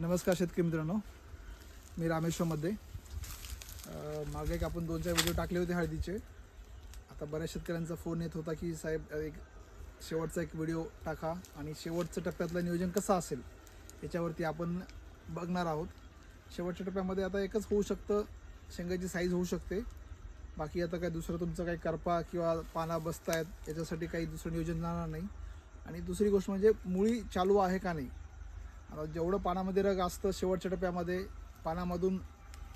नमस्कार शेतकरी मित्रांनो. मी रामेश्वरमध्ये. मागे एक आपण दोन चार व्हिडिओ टाकले होते हळदीचे. आता बऱ्याच शेतकऱ्यांचा फोन येत होता की साहेब एक शेवटचा एक व्हिडिओ टाका आणि शेवटचं टप्प्यातलं नियोजन कसं असेल? याच्यावरती आपण बघणार आहोत. शेवटच्या टप्प्यामध्ये आता एकच होऊ शकतं. शेंगाची साईज होऊ शकते. बाकी आता काय दुसरं तुमचं काही करपा किंवा पाना बसतायत याच्यासाठी काही दुसरं नियोजन जाणार नाही. आणि दुसरी गोष्ट म्हणजे मुळी चालू आहे का नाही? आता जेवढं पानामध्ये रग असतं शेवटच्या टप्प्यामध्ये पानामधून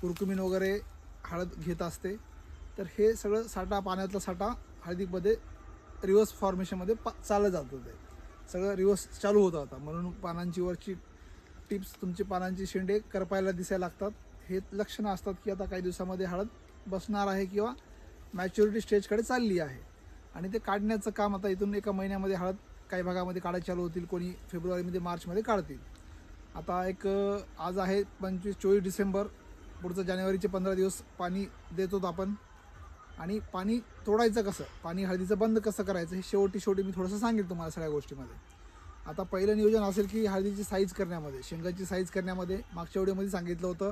कुरकुमीन वगैरे हळद घेत असते. तर हे सगळं साठा पाण्यातला साठा हळदीमध्ये रिव्हर्स फॉर्मेशनमध्ये पा चाललं जातं ते सगळं रिव्हर्स चालू होतं आता म्हणून पानांची वरची टिप्स तुमची पानांची शेंडे करपायला दिसायला लागतात. हे लक्षणं असतात की आता काही दिवसामध्ये हळद बसणार आहे किंवा मॅच्युरिटी स्टेजकडे चालली आहे. आणि ते काढण्याचं काम आता इथून एका महिन्यामध्ये हळद काही भागामध्ये काढायला चालू होतील कोणी फेब्रुवारीमध्ये मार्चमध्ये काढतील. आता एक आज आहे पंचवीस चोवीस डिसेंबर पुढचं जानेवारीचे पंधरा दिवस पाणी देतो आपण. आणि पाणी तोडायचं कसं? पाणी हळदीचं बंद कसं करायचं? हे शेवटी शेवटी मी थोडंसं सांगेल तुम्हाला सगळ्या गोष्टीमध्ये. आता पहिलं नियोजन असेल की हळदीची साईज करण्यामध्ये शेंगाची साईज करण्यामध्ये मागच्या व्हिडिओमध्ये सांगितलं होतं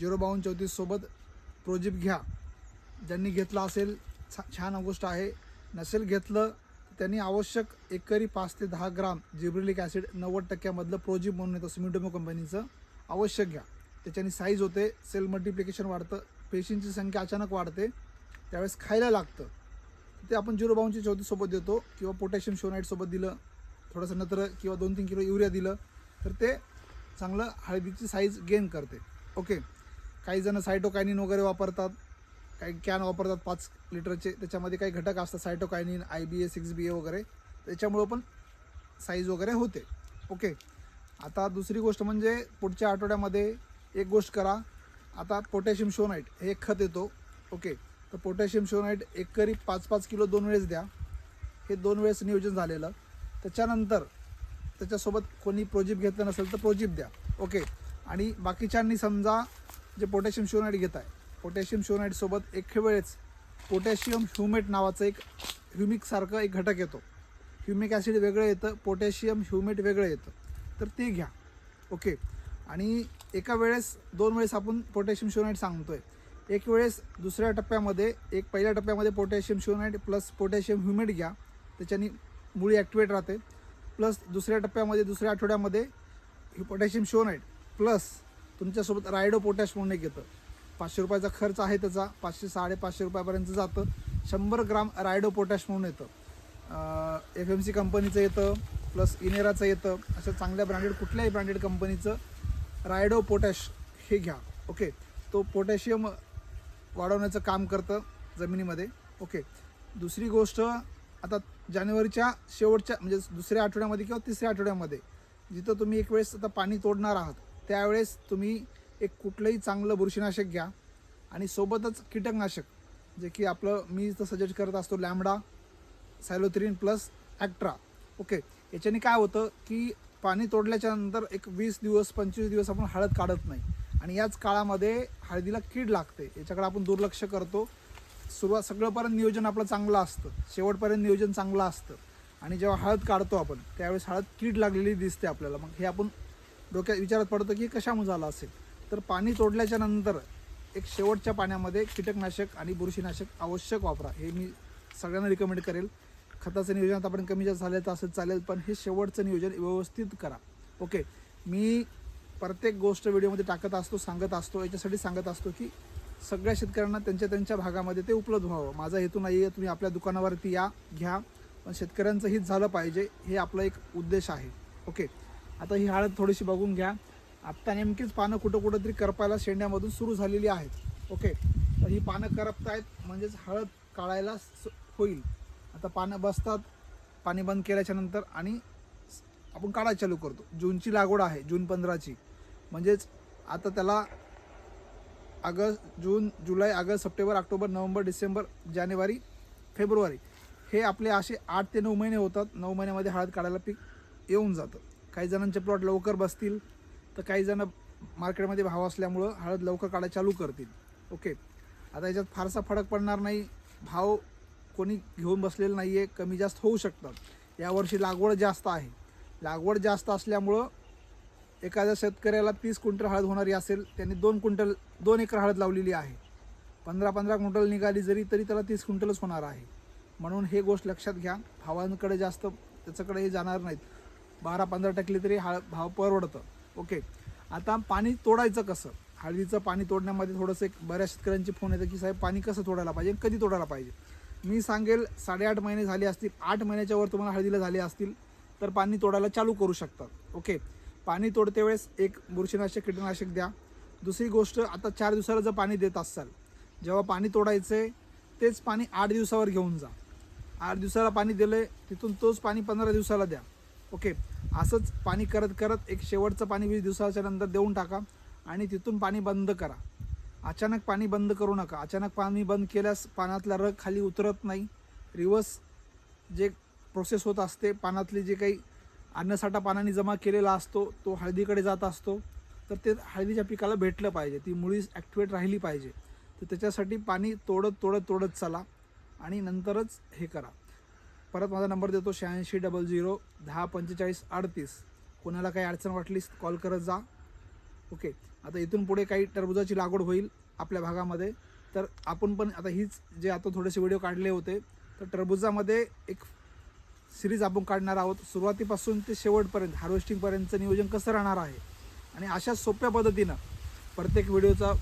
झिरो बावन्न चौतीससोबत प्रोजिप घ्या. ज्यांनी घेतलं असेल छा- छान गोष्ट आहे. नसेल घेतलं त्यांनी आवश्यक एकरी पाच ते दहा ग्राम जिब्रिलिक ॲसिड नव्वद टक्क्यामधलं प्रोजिप म्हणून येतं सुमिटोमो कंपनीचं. आवश्यक घ्या. त्याच्याने साईज होते सेल मल्टिप्लिकेशन वाढतं पेशींची संख्या अचानक वाढते त्यावेळेस खायला लागतं. ते आपण झिरो बावनची चौथीसोबत देतो किंवा पोटॅशियम शोनाईटसोबत दिलं थोडंसं नत्र किंवा दोन तीन किलो युरिया दिलं तर ते चांगलं हळदीची साईज गेन करते. ओके काही जण सायटोकायनिन वगैरे वापरतात. काही कॅन वापरतात पाच लिटरचे. त्याच्यामध्ये काही घटक असतात cytokinin I B A six B A वगैरे. त्याच्यामुळं पण साईज वगैरे होते. ओके आता दुसरी गोष्ट म्हणजे पुढच्या आठवड्यामध्ये एक गोष्ट करा. आता पोटॅशियम शोनाईट हे एक खत येतो. ओके तर पोटॅशियम शोनाईट एकरी पाच पाच किलो दोन वेळेस द्या. हे दोन वेळेस नियोजन झालेलं. त्याच्यानंतर त्याच्यासोबत कोणी प्रोजिप घेतलं नसेल तर प्रोजिप द्या. ओके आणि बाकीच्यांनी समजा जे पोटॅशियम शोनाईट घेत आहे पोटॅशियम शोनाईटसोबत एक वेळेस पोटॅशियम ह्युमेट नावाचं एक ह्युमिकसारखं एक घटक येतो. ह्युमिक ॲसिड वेगळं येतं पोटॅशियम ह्युमेट वेगळं येतं. तर ते घ्या. ओके. आणि एका वेळेस दोन वेळेस आपण पोटॅशियम शोनाईट सांगतोय. एक वेळेस दुसऱ्या टप्प्यामध्ये एक पहिल्या टप्प्यामध्ये potassium schoenite plus potassium humate घ्या. त्याच्याने मुळी ॲक्टिवेट राहते. प्लस दुसऱ्या टप्प्यामध्ये दुसऱ्या आठवड्यामध्ये पोटॅशियम शोनाईट प्लस तुमच्यासोबत रायडो पोटॅश म्हणून एक येतं. पाचशे रुपयाचा खर्च आहे त्याचा. पाचशे साडेपाचशे रुपयापर्यंत जातं. शंभर ग्राम रायडो पोटॅश म्हणून येतं. एफ एम सी कंपनीचं येतं प्लस इनेराचं येतं. अशा चांगल्या ब्रँडेड कुठल्याही ब्रँडेड कंपनीचं रायडो पोटॅश हे घ्या. ओके? तो पोटॅशियम वाढवण्याचं काम करतं जमिनीमध्ये. ओके? दुसरी गोष्ट आता जानेवारीच्या शेवटच्या म्हणजे दुसऱ्या आठवड्यामध्ये किंवा तिसऱ्या आठवड्यामध्ये जिथं तुम्ही एक वेळेस आता पाणी तोडणार आहात त्यावेळेस तुम्ही एक कुठलंही चांगलं बुरशीनाशक घ्या आणि सोबतच कीटकनाशक जे की आपलं मी तर सजेस्ट करत असतो lambda cyhalothrin plus Actara. Okay याच्याने काय होतं की पाणी तोडल्याच्या नंतर एक वीस दिवस पंचवीस दिवस आपण हळद काढत नाही. आणि याच काळामध्ये हळदीला कीड लागते. याच्याकडे आपण दुर्लक्ष करतो. सुरुवात सगळंपर्यंत नियोजन आपलं चांगलं असतं. शेवटपर्यंत नियोजन चांगलं असतं. आणि जेव्हा हळद काढतो आपण त्यावेळेस हळद कीड लागलेली दिसते आपल्याला. मग हे आपण डोक्यात विचारात पडतं की कशामुळे झालं असेल? तर पाणी तोडल्याच्या नंतर एक शेवटच्या पाण्यामध्ये कीटकनाशक आणि बुरशीनाशक आवश्यक वापरा. हे मी सगळ्यांना रिकमेंड करेल. खताचं नियोजन आता आपण कमी जास्त झालं तर असं चालेल पण हे शेवटचं नियोजन व्यवस्थित करा. ओके. मी प्रत्येक गोष्ट व्हिडिओमध्ये टाकत असतो सांगत असतो याच्यासाठी सांगत असतो की सगळ्या शेतकऱ्यांना त्यांच्या त्यांच्या भागामध्ये ते उपलब्ध व्हावं. माझा हेतू नाही आहे तुम्ही आपल्या दुकानावरती या घ्या. पण शेतकऱ्यांचं हित झालं पाहिजे हे आपला एक उद्देश आहे. ओके. आता ही हळद थोडीशी बघून घ्या. आत्ता नेमकीच पानं कुठं कुठं तरी करपायला शेंड्यामधून सुरू झालेली आहेत. ओके? तर ही पानं करपतायत म्हणजेच हळद काढायला स- होईल. आता पानं बसतात पाणी बंद केल्याच्यानंतर आणि आपण काढायला चालू करतो. जूनची लागवड आहे जून पंधराची. म्हणजेच आता त्याला August June July August September October November December जानेवारी फेब्रुवारी हे आपले असे आठ ते नऊ महिने होतात. नऊ महिन्यामध्ये हळद काढायला पीक येऊन जातं. काही जणांचे प्लॉट लवकर बसतील तर काही जण मार्केटमध्ये भाव असल्यामुळं हळद लवकर काढा चालू करतील. ओके. आता याच्यात फारसा फरक पडणार नाही. भाव कोणी घेऊन बसलेलं नाही आहे कमी जास्त होऊ शकतात. यावर्षी लागवड जास्त आहे. लागवड जास्त असल्यामुळं एखाद्या शेतकऱ्याला तीस क्विंटल हळद होणारी असेल त्यांनी दोन क्विंटल दोन एकर हळद लावलेली आहे. पंधरा पंधरा क्विंटल निघाली जरी तरी त्याला तीस क्विंटलच होणार आहे. म्हणून हे गोष्ट लक्षात घ्या. भावांकडे जास्त त्याच्याकडे हे जाणार नाहीत. बारा पंधरा टक्के तरी हळ भाव परवडतं. ओके. आता पाणी तोडायचं कसं? हळदीचं पाणी तोडण्यामध्ये थोडंसं एक बऱ्याच शेतकऱ्यांचे फोन येतं की साहेब पाणी कसं तोडायला पाहिजे कधी तोडायला पाहिजे? मी सांगेल साडेआठ महिने झाले असतील आठ महिन्याच्या वर तुम्हाला हळदीला झाले असतील तर पाणी तोडायला चालू करू शकतात ओके. पाणी तोडते वेळेस एक बुरशीनाशक कीटकनाशक द्या. दुसरी गोष्ट आता चार दिवसाला जर पाणी देत असाल जेव्हा पाणी तोडायचं आहे तेच पाणी आठ दिवसावर घेऊन जा. आठ दिवसाला पाणी दिलं आहे तिथून तोच पाणी पंधरा दिवसाला द्या. ओके असंच पाणी करत करत एक शेवटचं पाणी वीस दिवसाच्या नंतर देऊन टाका आणि तिथून पाणी बंद करा. अचानक पाणी बंद करू नका. अचानक पाणी बंद केल्यास पाण्यातला रग खाली उतरत नाही. रिवर्स जे प्रोसेस होत असते पाण्यातली जे काही अन्नसाठा पाण्याने जमा केलेला असतो तो हळदीकडे जात असतो. तर ते हळदीच्या पिकाला भेटलं पाहिजे. ती मुळी ॲक्टिवेट राहिली पाहिजे. तर त्याच्यासाठी पाणी तोडत तोडत तोडत चला आणि नंतरच हे करा. परत माझा नंबर देतो शहाऐंशी डबल झिरो दहा पंचेचाळीस अडतीस. कोणाला काही अडचण वाटलीस कॉल करत जा. ओके आता इथून पुढे काही टरबुजाची लागवड होईल आपल्या भागामध्ये. तर आपण पण आता हीच जे आता थोडेसे व्हिडिओ काढले होते तर टरबुजामध्ये एक सिरीज आपण काढणार आहोत. सुरुवातीपासून ते शेवटपर्यंत हार्वेस्टिंगपर्यंतचं नियोजन कसं राहणार आहे? आणि अशा सोप्या पद्धतीनं प्रत्येक व्हिडिओचा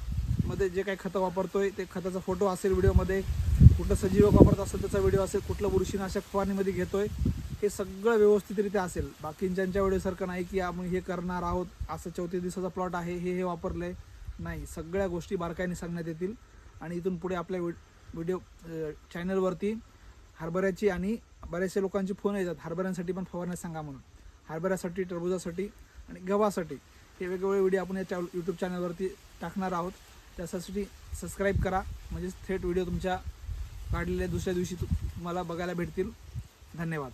मध्ये जे काही खतं वापरतोय ते खताचा फोटो असेल व्हिडिओमध्ये. कुठलं सजीवक वापरत असेल त्याचा व्हिडिओ असेल कुठलं बुरशीनाशक फवारणीमध्ये घेतोय हे सगळं व्यवस्थितरित्या असेल. बाकींच्या व्हिडिओसारखं नाही की आपण हे करणार आहोत असं चौतीस दिवसाचा प्लॉट आहे हे हे वापरलंय. नाही सगळ्या गोष्टी बारकाईने सांगण्यात येतील. आणि इथून पुढे आपल्या व्हिडिओ चॅनलवरती हरभऱ्याची आणि बऱ्याचशा लोकांची फोन येतात हरभऱ्यांसाठी पण फवारण्या सांगा म्हणून. हरभऱ्यासाठी टरबुजासाठी आणि गव्हासाठी. हे वेगवेगळे व्हिडिओ आपण या यूट्यूब चॅनलवरती टाकणार आहोत. त्यासाठी सबस्क्राईब करा. म्हणजेच थेट व्हिडिओ तुमच्या काढलेल्या दुसऱ्या दिवशी तुम्हाला बघायला भेटतील. धन्यवाद.